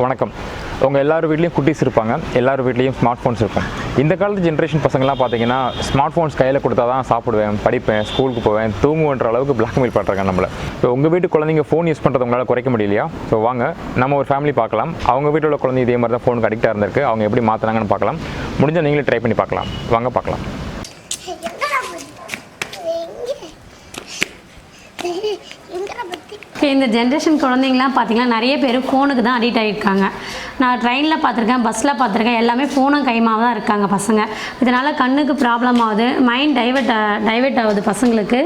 வணக்கம். உங்கள் எல்லார் வீட்லேயும் குட்டீஸ் இருப்பாங்க எல்லார் வீட்லேயும் ஸ்மார்ட் ஃபோன்ஸ் இருக்கும். இந்த காலத்து ஜென்ரேஷன் பசங்களாம் பார்த்தீங்கன்னா ஸ்மார்ட் ஃபோன்ஸ் கையில் கொடுத்தா தான் சாப்பிடுவேன் படிப்பேன் ஸ்கூலுக்கு போவேன் தூங்குன்ற அளவுக்கு பிளாக்மெயில் பண்ணுறாங்க நம்மளை. இப்போ உங்கள் வீட்டு குழந்தைங்க ஃபோன் யூஸ் பண்ணுறது உங்களால் குறைக்க முடியலையா? ஸோ வாங்க நம்ம ஒரு ஃபேமிலி பார்க்கலாம். அவங்க வீட்டில் உள்ள குழந்தை இதே மாதிரி தான் ஃபோனுக்கு அடிக்டாக இருந்திருக்கு. அவங்க எப்படி மாற்றினாங்கன்னு பார்க்கலாம். முடிஞ்சால் நீங்களே ட்ரை பண்ணி பார்க்கலாம். வாங்க பார்க்கலாம். எங்கே இப்போ இந்த ஜென்ரேஷன் குழந்தைங்களாம் பார்த்தீங்கன்னா நிறைய பேர் ஃபோனுக்கு தான் அடிக்ட் ஆகியிருக்காங்க நான் ட்ரெயினில் பார்த்துருக்கேன் பஸ்ஸில் பார்த்துருக்கேன் எல்லாமே ஃபோனும் கைமாக தான் இருக்காங்க பசங்க. இதனால் கண்ணுக்கு ப்ராப்ளம் ஆகுது மைண்ட் டைவெர்ட் டைவர்ட் ஆகுது பசங்களுக்கு.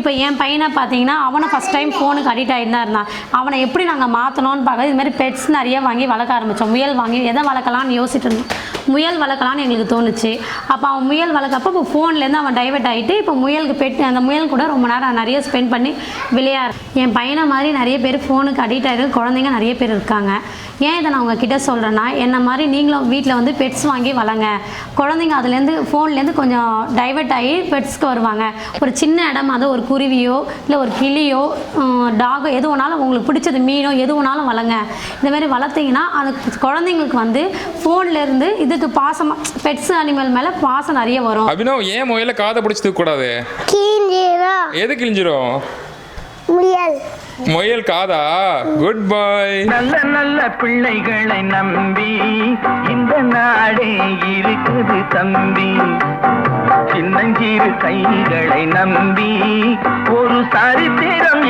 இப்போ என் பையனை பார்த்தீங்கன்னா அவனை ஃபஸ்ட் டைம் ஃபோனுக்கு அடிக்ட் ஆகிட்டு தான் இருந்தான். அவனை எப்படி நாங்கள் மாற்றணும்னு பார்க்குறது இதுமாதிரி பெட்ஸ் நிறைய வாங்கி வளர்க்க ஆரம்பித்தோம் முயல் வாங்கி எதை வளர்க்கலாம்னு யோசிச்சுட்டு இருந்தோம். முயல் வளர்க்கலான்னு எங்களுக்கு தோணுச்சு. அப்போ அவன் முயல் வளர்க்கப்போ இப்போ ஃபோன்லேருந்து அவன் டைவர்ட் ஆகிட்டு இப்போ முயலுக்கு பெட் அந்த முயல் கூட ரொம்ப நேரம் நிறைய ஸ்பெண்ட் பண்ணி விளையாடு. என் பையனை மாதிரி நிறைய பேர் ஃபோனுக்கு அடிக்ட் ஆகிருக்கு குழந்தைங்க நிறைய பேர் இருக்காங்க. ஏன் இதை நான் உங்ககிட்ட சொல்கிறேன்னா என்ன மாதிரி நீங்களும் வீட்டில் வந்து பெட்ஸ் வாங்கி வளங்க குழந்தைங்க அதுலேருந்து ஃபோன்லேருந்து கொஞ்சம் டைவர்ட் ஆகி பெட்ஸ்க்கு வருவாங்க. ஒரு சின்ன இடம் அது ஒரு குருவியோ இல்லை ஒரு கிளியோ டாகோ எது வேணாலும் உங்களுக்கு பிடிச்சது மீனோ எது வேணாலும் வளங்க இந்த மாதிரி வளர்த்தீங்கன்னா அது குழந்தைங்களுக்கு வந்து ஃபோன்லேருந்து இது இதுக்கு பாசமாக பெட்ஸ் அனிமல் மேலே பாசம் நிறைய வரும். அபினவ் ஏன் முயல காதை பிடிச்சி தூக்கக்கூடாது கீஞ்சிரா எது கிழிஞ்சிரும்? முயல். முயல் காதா? குட் பாய் நல்ல நல்ல பிள்ளைகளை நம்பி இந்த நாடே இருக்குது தம்பி. சின்னஞ்சிறு கைகளை நம்பி ஒரு சரித்திரம்